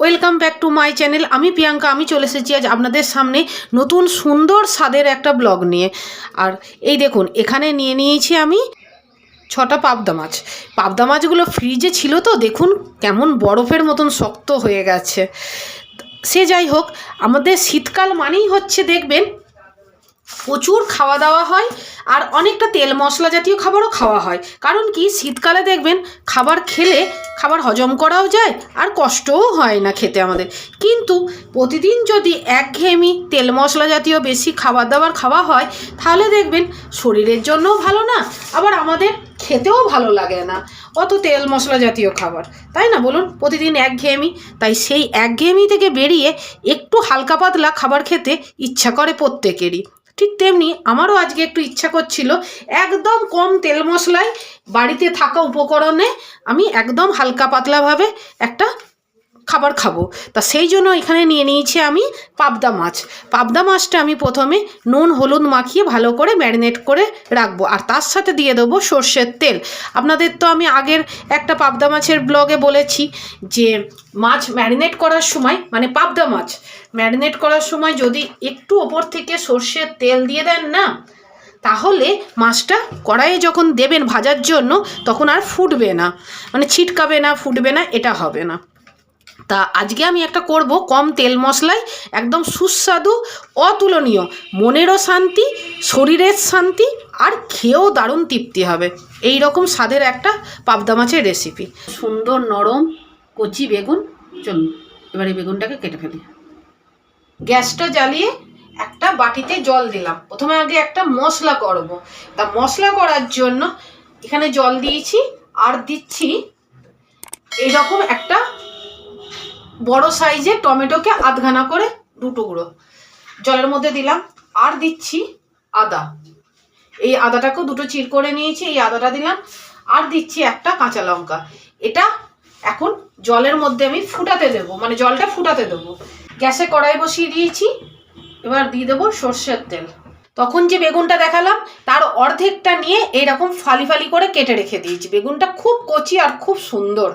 Welcome back to my channel আমি প্রিয়াঙ্কা, আমি চলে এসেছি আজ আপনাদের সামনে নতুন সুন্দর স্বাদের একটা ব্লগ নিয়ে। আর এই দেখুন, এখানে নিয়ে নিয়েছি আমি ছটা পাবদা মাছ। পাবদা মাছগুলো ফ্রিজে ছিল তো, দেখুন কেমন বরফের মতন শক্ত হয়ে গেছে। সে যাই হোক, আমাদের শীতকাল মানেই হচ্ছে, দেখবেন প্রচুর খাওয়া দাওয়া হয় আর অনেকটা তেল মশলা জাতীয় খাবারও খাওয়া হয়। কারণ কি? শীতকালে দেখবেন খাবার খেলে খাবার হজম করাও যায় আর কষ্টও হয় না খেতে আমাদের। কিন্তু প্রতিদিন যদি একঘেয়েমি তেল মশলা জাতীয় বেশি খাবার দাবার খাওয়া হয়, তাহলে দেখবেন শরীরের জন্যও ভালো না, আবার আমাদের খেতেও ভালো লাগে না। অত তেল মশলা জাতীয় খাবার, তাই না বলুন? প্রতিদিন একঘেয়েমি, তাই সেই একঘেয়েমি থেকে বেরিয়ে একটু হালকা পাতলা খাবার খেতে ইচ্ছা করে প্রত্যেকেরই। ঠিক তেমনি আমারও আজকে একটু ইচ্ছা করছিল একদম কম তেল মশলায় বাড়িতে থাকা উপকরণে আমি একদম হালকা পাতলাভাবে একটা খাবার খাব। তা সেই জন্য এখানে নিয়ে নিয়েছি আমি পাবদা মাছ। পাবদা মাছটা আমি প্রথমে নুন, হলুদ মাখিয়ে ভালো করে ম্যারিনেট করে রাখব। আর তার সাথে দিয়ে দেবো সর্ষের তেল। আপনাদের তো আমি আগের একটা পাবদা মাছের ব্লগে বলেছি যে মাছ ম্যারিনেট করার সময় মানে পাবদা মাছ ম্যারিনেট করার সময় যদি একটু ওপর থেকে সর্ষের তেল দিয়ে দেন না, তাহলে মাছটা কড়াইয়ে যখন দেবেন ভাজার জন্য, তখন আর ফুটবে না। মানে ছিটকাবে না, ফুটবে না, এটা হবে না। তা আজকে আমি একটা করব কম তেল মশলায়, একদম সুস্বাদু, অতুলনীয়। মনেরও শান্তি, শরীরের শান্তি, আর খেয়েও দারুণ তৃপ্তি হবে। এই রকম স্বাদের একটা পাবদা মাছের রেসিপি সুন্দর নরম কচি বেগুন, চলুন, এবার বেগুনটাকে কেটে ফেলি। গ্যাসটা জ্বালিয়ে একটা বাটিতে জল দিলাম। প্রথমে আগে একটা মশলা করব। তা মশলা করার জন্য এখানে জল দিয়েছি, আর দিচ্ছি এইরকম একটা বড় সাইজে টমেটোকে আধখানা করে দু টুকরো জলের মধ্যে দিলাম। আর দিচ্ছি আদা। এই আদাটাকেও দুটো চির করে নিয়েছি, এই আদাটা দিলাম। আর দিচ্ছি একটা কাঁচা লঙ্কা। এটা এখন জলের মধ্যে আমি ফুটাতে দেবো মানে জলটা ফুটাতে দেবো। গ্যাসে কড়াই বসিয়ে দিয়েছি। এবার দিয়ে দেবো সর্ষের তেল। তখন যে বেগুনটা দেখালাম, তার অর্ধেকটা নিয়ে এইরকম ফালি ফালি করে কেটে রেখে দিয়েছি। বেগুনটা খুব কচি আর খুব সুন্দর।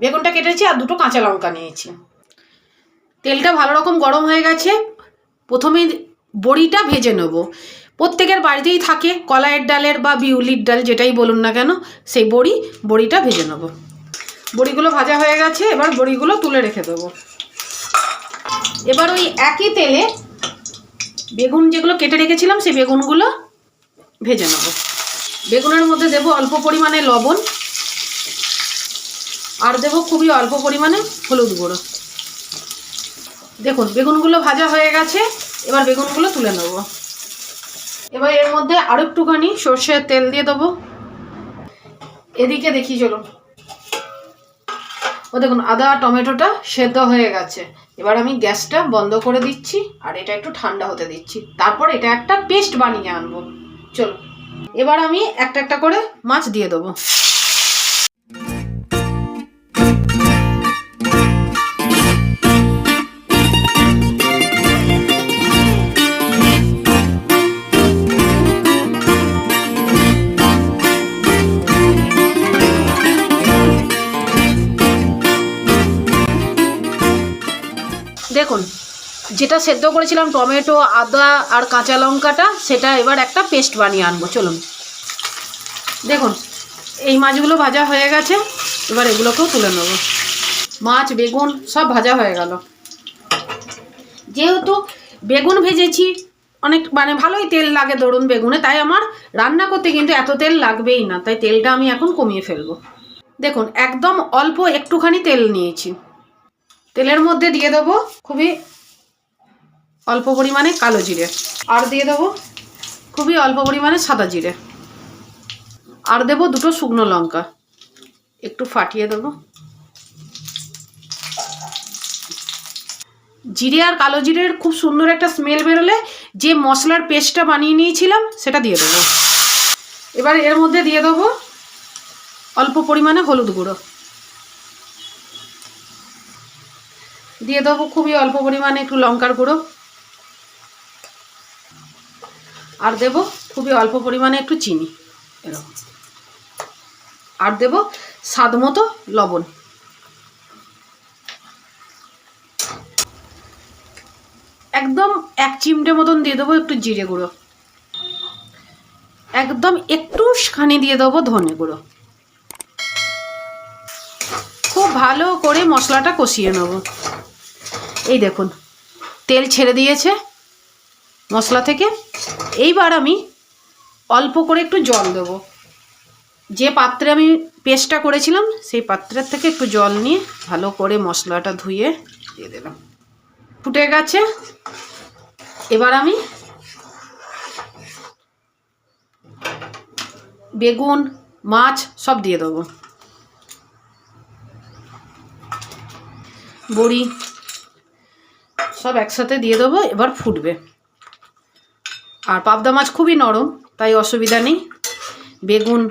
বেগুনটা কেটেছি আর দুটো কাঁচা লঙ্কা নিয়েছি। তেলটা ভালো রকম গরম হয়ে গেছে। প্রথমে বড়িটা ভেজে নেব। প্রত্যেকের বাড়িতেই থাকে, কলাইয়ের ডালের বা বিউলির ডাল যেটাই বলুন না কেন, সেই বড়ি, বড়িটা ভেজে নেব। বড়িগুলো ভাজা হয়ে গেছে, এবার বড়িগুলো তুলে রেখে দেবো। এবার ওই একই তেলে বেগুন যেগুলো কেটে রেখেছিলাম, সেই বেগুনগুলো ভেজে নেব। বেগুনের মধ্যে দেবো অল্প পরিমাণে লবণ আর দেবো খুবই অল্প পরিমাণে হলুদ গুঁড়ো। দেখুন, বেগুনগুলো ভাজা হয়ে গেছে, এবার বেগুনগুলো তুলে নেব। এবার এর মধ্যে আরও একটুখানি সর্ষের তেল দিয়ে দেবো। এদিকে দেখি, চলুন। ও দেখুন, আদা, টমেটোটা সেদ্ধ হয়ে গেছে। এবার আমি গ্যাসটা বন্ধ করে দিচ্ছি, আর এটা একটু ঠান্ডা হতে দিচ্ছি। তারপর এটা একটা পেস্ট বানিয়ে আনব। চলো এবার আমি একটা একটা করে মাছ দিয়ে দেবো। যেটা সেদ্ধ করেছিলাম টমেটো, আদা আর কাঁচা লঙ্কাটা, সেটা এবার একটা পেস্ট বানিয়ে আনব, চলুন। দেখুন, এই মাছগুলো ভাজা হয়ে গেছে, এবার এগুলোকেও তুলে নেব। মাছ, বেগুন সব ভাজা হয়ে গেল। যেহেতু বেগুন ভেজেছি, অনেক মানে ভালোই তেল লাগে ধরুন বেগুনে, তাই আমার রান্না করতে কিন্তু এত তেল লাগবেই না, তাই তেলটা আমি এখন কমিয়ে ফেলব। দেখুন, একদম অল্প একটুখানি তেল নিয়েছি। তেলের মধ্যে দিয়ে দেবো খুবই অল্প পরিমাণে কালো জিরে। আর দিয়ে দেবো খুবই অল্প পরিমাণে সাদা জিরে। আর দেবো দুটো শুকনো লঙ্কা। একটু ফাটিয়ে দেবো। জিরে আর কালো জিরের খুব সুন্দর একটা স্মেল বেরোলে যে মশলার পেস্টটা বানিয়ে নিয়েছিলাম, সেটা দিয়ে দেবো। এবার এর মধ্যে দিয়ে দেবো অল্প পরিমাণে হলুদ গুঁড়ো। দিয়ে দেবো খুবই অল্প পরিমাণে একটু লঙ্কার গুঁড়ো। আর দেবো খুবই অল্প পরিমাণে একটু চিনি, এরকম। আর দেবো স্বাদ মতো লবণ। একদম এক চিমটে মতন দিয়ে দেবো একটু জিরে গুঁড়ো। একদম একটু খানি দিয়ে দেবো ধনে গুঁড়ো। খুব ভালো করে মশলাটা কষিয়ে নেব। এই দেখুন, তেল ছেড়ে দিয়েছে। মশলা থেকে। এইবার আমি অল্প করে একটু জল দেবো। যে পাত্রে আমি পেস্টটা করেছিলাম, সেই পাত্রের থেকে একটু জল নিয়ে ভালো করে মশলাটা ধুয়ে দিয়ে দিলাম। ফুটে গেছে। এবার আমি বেগুন, মাছ সব দিয়ে দেবো। বড়ি সব একসাথে দিয়ে দেবো, এবার ফুটবে। আর পাবদা মাছ খুবই নরম, তাই অসুবিধা নেই। বেগুন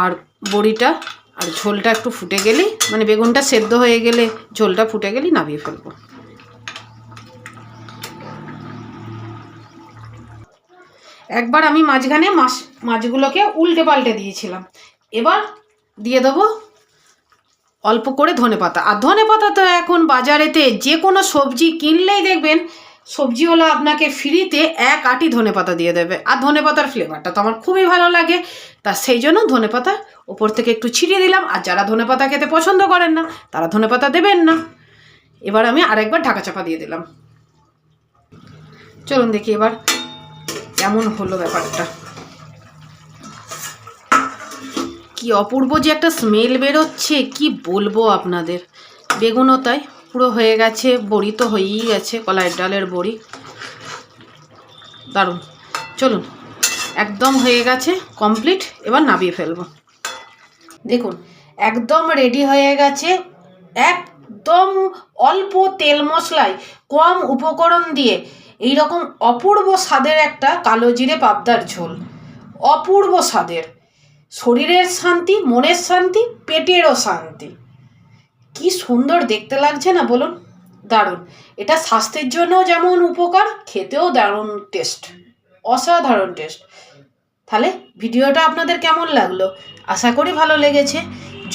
আর বড়িটা আর ঝোলটা একটু ফুটে গেলেই মানে বেগুনটা সেদ্ধ হয়ে গেলে, ঝোলটা ফুটে গেলেই নামিয়ে ফেলব। একবার আমি মাঝখানে মাছ, মাছগুলোকে উল্টে পাল্টে দিয়েছিলাম। এবার দিয়ে দেবো অল্প করে ধনে পাতা আর ধনে পাতা তো এখন বাজারেতে যে কোনো সবজি কিনলেই দেখবেন সবজিওয়ালা আপনাকে ফ্রিতে এক আটি ধনে পাতা দিয়ে দেবে। আর ধনে পাতার ফ্লেভারটা তো আমার খুবই ভালো লাগে। তা সেই জন্য ধনে পাতা ওপর থেকে একটু ছিটিয়ে দিলাম। আর যারা ধনে পাতা খেতে পছন্দ করেন না, তারা ধনে পাতা দেবেন না। এবার আমি আরেকবার ঢাকা চাপা দিয়ে দিলাম। চলুন দেখি এবার কেমন হলো ব্যাপারটা। কি অপূর্ব যে একটা স্মেল বেরোচ্ছে, কি বলব আপনাদের। বেগুনও তাই। পুরো হয়ে গেছে, বড়ি তো হয়েই গেছে কলাইয়ের ডালের বড়ি। দারুণ। চলুন, একদম হয়ে গেছে কমপ্লিট এবার নামিয়ে ফেলব। দেখুন, একদম রেডি হয়ে গেছে, একদম অল্প তেল মশলায়, কম উপকরণ দিয়ে। এই রকম অপূর্ব স্বাদের একটা কালো জিরে পাবদার ঝোল। অপূর্ব স্বাদের। শরীরের শান্তি, মনের শান্তি, পেটেরও শান্তি। কি সুন্দর দেখতে লাগছে না বলুন? দারুণ। এটা স্বাস্থ্যের জন্য যেমন উপকার, খেতেও দারুণ টেস্ট অসাধারণ টেস্ট তাহলে ভিডিওটা আপনাদের কেমন লাগল? আশা করি ভালো লেগেছে।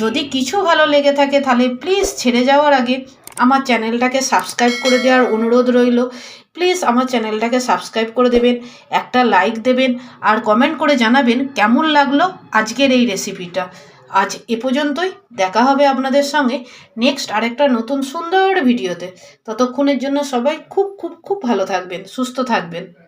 যদি কিছু ভালো লেগে থাকে তাহলে প্লিজ ছেড়ে যাওয়ার আগে আমার চ্যানেলটাকে সাবস্ক্রাইব করে দেওয়ার অনুরোধ রইল। প্লিজ আমার চ্যানেলটাকে সাবস্ক্রাইব করে দেবেন, একটা লাইক দেবেন, আর কমেন্ট করে জানাবেন কেমন লাগল আজকের এই রেসিপিটা আজ এ পর্যন্তই। দেখা হবে আপনাদের সঙ্গে নেক্সট আরেকটা নতুন সুন্দর ভিডিওতে। ততক্ষণের জন্য সবাই খুব খুব খুব ভালো থাকবেন, সুস্থ থাকবেন।